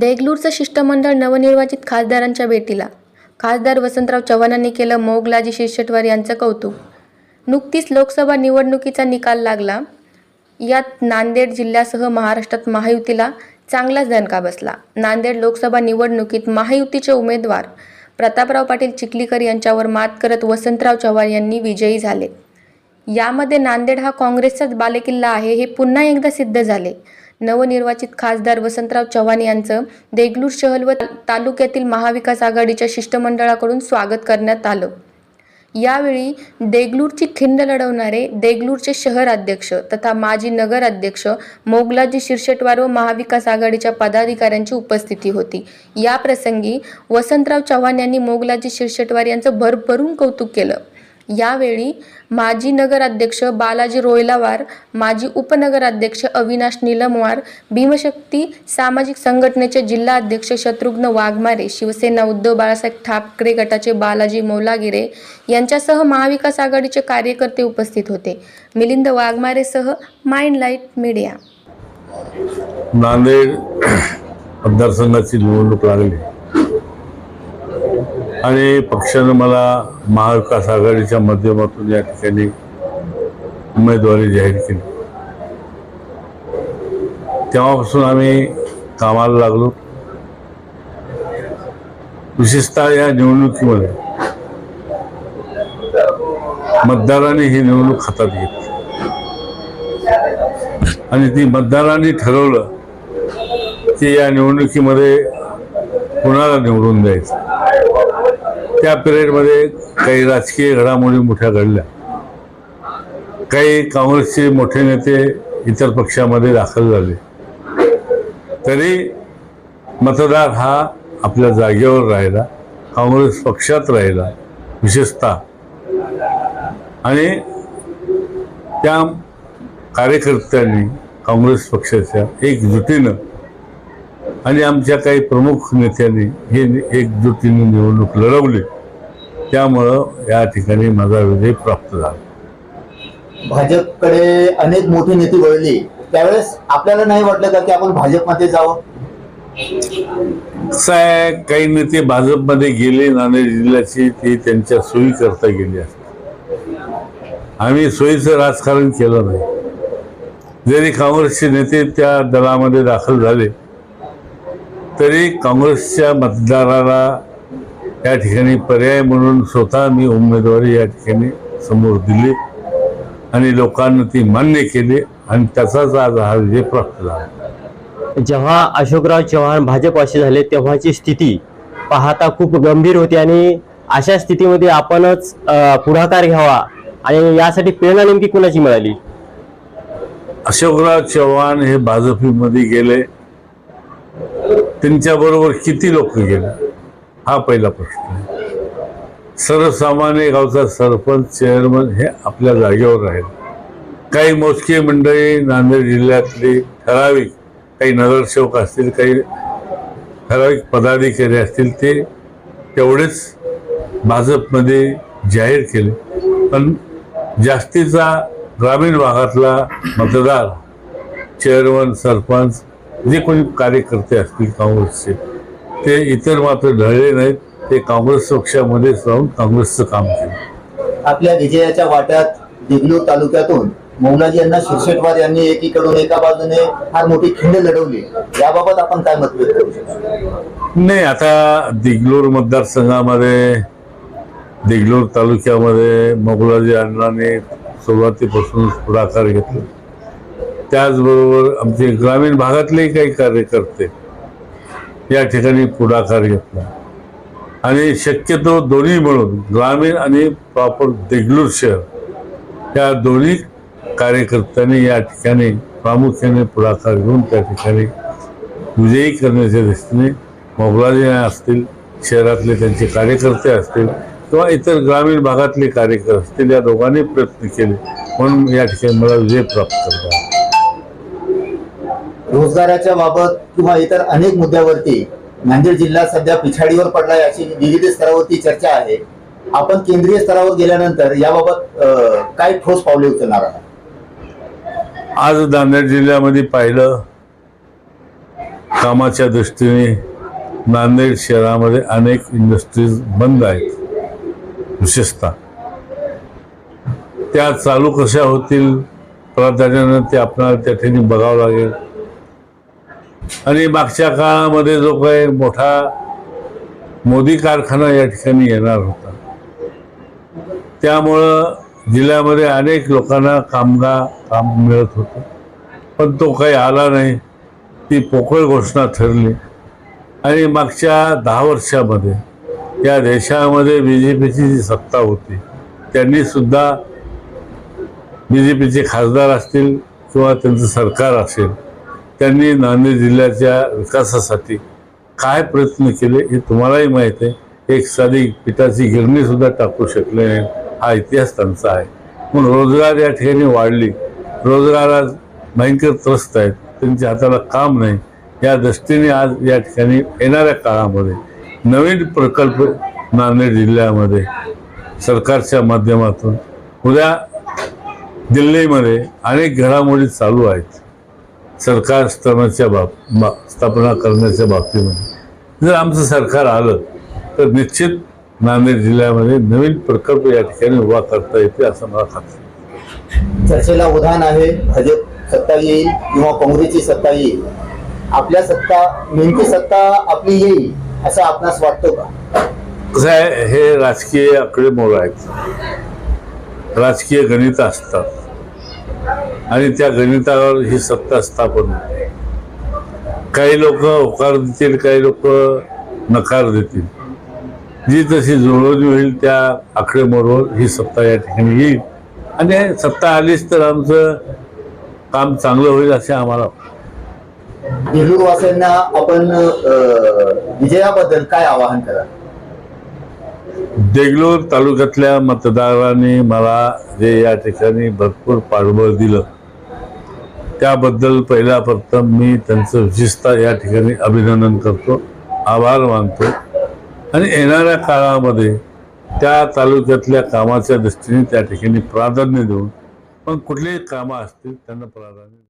देगलूरचं शिष्टमंडळ नवनिर्वाचित खासदारांच्या भेटीला. खासदार वसंतराव चव्हाणांनी केलं मोगलाजी शिरशेटवार यांचं कौतुक. नुकतीच लोकसभा निवडणुकीचा निकाल लागला. यात नांदेड जिल्ह्यासह महाराष्ट्रात महायुतीला चांगलाच दणका बसला. नांदेड लोकसभा निवडणुकीत महायुतीचे उमेदवार प्रतापराव पाटील चिखलीकर यांच्यावर मात करत वसंतराव चव्हाण यांनी विजयी झाले. यामध्ये नांदेड हा काँग्रेसचाच बालेकिल्ला आहे हे पुन्हा एकदा सिद्ध झाले. नवनिर्वाचित खासदार वसंतराव चव्हाण यांचं देगलूर शहर व तालुक्यातील महाविकास आघाडीच्या शिष्टमंडळाकडून स्वागत करण्यात आलं. यावेळी देगलूरची खिंड लढवणारे देगलूरचे शहर अध्यक्ष तथा माजी नगर अध्यक्ष मोगलाजी शिरशेटवार व महाविकास आघाडीच्या पदाधिकाऱ्यांची उपस्थिती होती. या प्रसंगी वसंतराव चव्हाण यांनी मोगलाजी शिरशेटवार यांचं भरभरून कौतुक केलं. यावेळी माजी नगराध्यक्ष बालाजी रोयलावार माजी उपनगराध्यक्ष अविनाश निलमवार भीमशक्ती सामाजिक संघटनेचे जिल्हा अध्यक्ष शत्रुघ्न वाघमारे शिवसेना उद्धव बाळासाहेब ठाकरे गटाचे बालाजी मौलागिरे यांच्यासह महाविकास आघाडीचे कार्यकर्ते उपस्थित होते. मिलिंद वाघमारेसह माइंड लाइट मीडिया. नांदेड मतदारसंघाची निवडणूक लागली. आणि पक्षानं मला महाविकास आघाडीच्या माध्यमातून या ठिकाणी उमेदवारी जाहीर केली. तेव्हापासून आम्ही कामाला लागलो. विशेषतः या निवडणुकीमध्ये मतदारांनी ही निवडणूक हातात घेतली. आणि ती मतदारांनी ठरवलं की या निवडणुकीमध्ये कुणाला निवडून द्यायचं? त्या पिरियडमध्ये काही राजकीय घडामोडी मोठ्या घडल्या. काही काँग्रेसचे मोठे नेते इतर पक्षामध्ये दाखल झाले. तरी मतदार हा आपल्या जागेवर राहिला काँग्रेस पक्षात राहिला विशेषतः. आणि त्या कार्यकर्त्यांनी काँग्रेस पक्षाच्या एकजुटीनं आणि आमच्या काही प्रमुख नेत्यांनी हे एकजुटीने निवडणूक लढवली. त्यामुळं या ठिकाणी माझा विजय प्राप्त झाला. भाजपकडे अनेक मोठी नेते वळली. त्यावेळेस आपल्याला नाही वाटलं का की आपण भाजपमध्ये जावं? आहे काही नेते भाजपमध्ये गेले नांदेड जिल्ह्याची ते त्यांच्या सोयी करता गेले असतात आम्ही सोयीचं राजकारण केलं नाही. जरी काँग्रेसचे नेते त्या दलामध्ये दाखल झाले तरी काँग्रेसच्या मतदाराला या ठिकाणी पर्याय म्हणून स्वतः मी उमेदवारी या ठिकाणी समोर दिली आणि लोकांना ती मान्य केली आणि त्याचाच आज हा विजय प्राप्त झाला. जेव्हा अशोकराव चव्हाण भाजपवासी झाले तेव्हाची स्थिती पाहता खूप गंभीर होती आणि अशा स्थितीमध्ये आपणच पुढाकार घ्यावा आणि यासाठी प्रेरणा नेमकी कुणाची मिळाली? अशोकराव चव्हाण हे भाजपमध्ये गेले. त्यांच्याबरोबर किती लोक गेले? हा पहिला प्रश्न आहे. सर्वसामान्य गावचा सरपंच चेअरमन हे आपल्या जागेवर राहील काही मोजकी मंडळी नांदेड जिल्ह्यातली ठराविक काही नगरसेवक असतील काही ठराविक पदाधिकारी असतील ते तेवढेच भाजपमध्ये जाहीर केले. पण जास्तीचा ग्रामीण भागातला मतदार चेअरमन सरपंच जे कोणी कार्यकर्ते असतील काँग्रेसचे ते इतर मात्र ढळले नाहीत. ते काँग्रेस पक्षामध्येच राहून काँग्रेसचं काम केलं. आपल्या विजयाच्या वाट्यात देगलूर तालुक्यातून मौलाजी यांना शिरशेटवार यांनी एकीकडून एका बाजूने फार मोठी खिंड लढवली. याबाबत आपण काय मत व्यक्त करू शकतो? नाही आता दिगलूर मतदारसंघामध्ये दिगलूर तालुक्यामध्ये मोगलाजी अण्णांनी सुरुवातीपासून पुढाकार घेतला. त्याचबरोबर आमचे ग्रामीण भागातले काही कार्यकर्ते या ठिकाणी पुढाकार घेतला. आणि शक्यतो दोन्ही मिळून ग्रामीण आणि प्रॉपर देगलूर शहर या दोन्ही कार्यकर्त्यांनी या ठिकाणी प्रामुख्याने पुढाकार घेऊन त्या ठिकाणी विजयी करण्याच्या दृष्टीने मोगलाजी असतील शहरातले त्यांचे कार्यकर्ते असतील किंवा इतर ग्रामीण भागातले कार्यकर्ते असतील या दोघांनी प्रयत्न केले. म्हणून या ठिकाणी मला विजय प्राप्त करता रोजगाराच्या बाबत किंवा इतर अनेक मुद्द्यावरती नांदेड जिल्हा सध्या पिछाडीवर पडलाय अशी विविध स्तरावरती चर्चा आहे. आपण केंद्रीय स्तरावर गेल्यानंतर याबाबत काय ठोस पावले उचलणार आहात? आज नांदेड जिल्ह्यामध्ये पाहिलं कामाच्या दृष्टीने नांदेड शहरामध्ये अनेक इंडस्ट्रीज बंद आहेत विशेषतः. त्या चालू कशा होतील प्राधान्यानं ते आपणाला त्या ठिकाणी बघावं लागेल. आणि मागच्या काळामध्ये जो काही मोठा मोदी कारखाना या ठिकाणी येणार होता. त्यामुळं जिल्ह्यामध्ये अनेक लोकांना कामगार काम मिळत होतं. पण तो काही आला नाही. ती पोकळ घोषणा ठरली. आणि मागच्या दहा वर्षामध्ये या देशामध्ये बी जे पीची जी सत्ता होती त्यांनी सुद्धा बी जे पीचे खासदार असतील किंवा त्यांचं सरकार असेल त्यांनी नांदेड जिल्ह्याच्या विकासासाठी काय प्रयत्न केले हे तुम्हालाही माहीत आहे. एक साधी पिठाची गिरणीसुद्धा टाकू शकले नाही. हा इतिहास त्यांचा आहे. म्हणून रोजगार या ठिकाणी वाढली. रोजगार आज भयंकर त्रस्त आहेत. त्यांच्या हाताला काम नाही. या दृष्टीने आज या ठिकाणी येणाऱ्या काळामध्ये नवीन प्रकल्प नांदेड जिल्ह्यामध्ये सरकारच्या माध्यमातून उद्या दिल्लीमध्ये अनेक घडामोडी चालू आहेत. सरकार स्थापनाच्या बाब बा स्थापना करण्याच्या बाबतीमध्ये. जर आमचं सरकार आलं तर निश्चित नांदेड जिल्ह्यामध्ये नवीन प्रकल्प या ठिकाणी उभा करता येते असं मला खात्री आहे. चर्चेला उधाण आहे भाजप सत्ता येईल किंवा काँग्रेसची सत्ता येईल. आपल्या सत्ता नेमकी सत्ता आपली येईल असं आपणास वाटतं का? कसं आहे हे राजकीय आकडेमोड आहेत. राजकीय गणित असतात. आणि त्या गणितावर ही सत्ता स्थापन होते काही लोक होकार देतील काही लोक नकार देतील. जी तशी जुळवणी होईल त्या आकडेमोडवर ही सत्ता या ठिकाणी येईल. आणि सत्ता आलीच तर आमचं काम चांगलं होईल असे आम्हाला वाटतं. देगलूर वासियांना आपण विजयाबद्दल काय आवाहन करा देगलूर तालुक्यातल्या मतदारांनी मला जे या ठिकाणी भरपूर पाठबळ दिलं त्याबद्दल पहिल्या प्रथम मी त्यांचं विशेषतः या ठिकाणी अभिनंदन करतो आभार मानतो. आणि येणाऱ्या काळामध्ये त्या तालुक्यातल्या कामाच्या दृष्टीने त्या ठिकाणी प्राधान्य देऊन पण कुठलेही कामं असतील त्यांना प्राधान्य